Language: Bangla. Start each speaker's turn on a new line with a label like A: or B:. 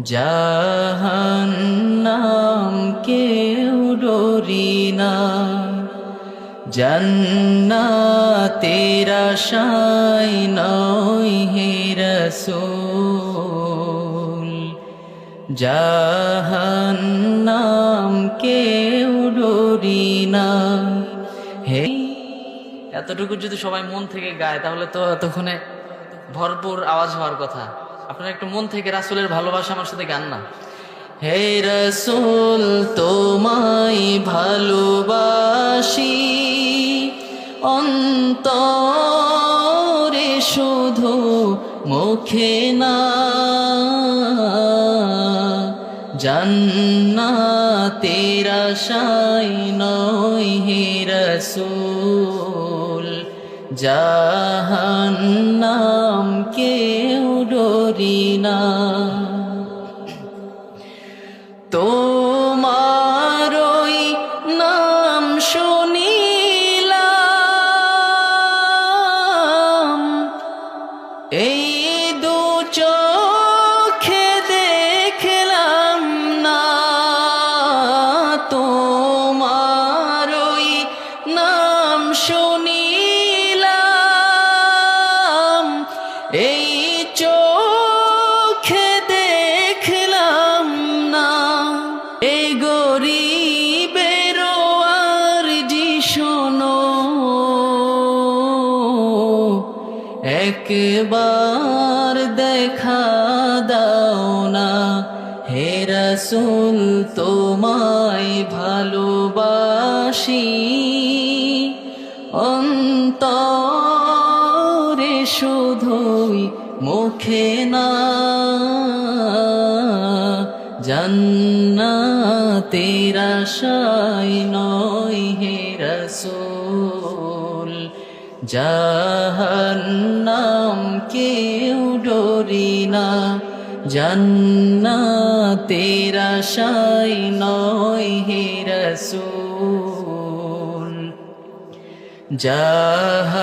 A: জাহান্নাম কেউ ডরি না। জন্নাতের আশায় নয় হে রসুল। জাহান্নাম কেউ ডরি না। হে এতটুকু যদি সবাই মন থেকে গায়, তাহলে তো এতক্ষণে ভরপুর আওয়াজ হওয়ার কথা। আপনারা একটু মন থেকে রাসুলের ভালোবাসা আমার সাথে গান না। হে রসুল, তোমায় ভালোবাসি। অন্তরে শুধু মুখে না, জান্নাতের আশায় নয় হে রসুল। জাহান্নাম কেউ ডরি না। তোমারই নাম শুনিলাম এই চোখে দেখলাম না। এই গরিবের আর জি শোনো। একবার দেখা দাও না। হে রসুল, তোমায় ভালোবাসি। অন্তরে শুধুই মুখে না জন্নাতের আশায় নয় হে রসুল। জাহান্নাম কেউ ডরি না জন্নাতের আশায় নয় হে রসুল। জাহান্নাম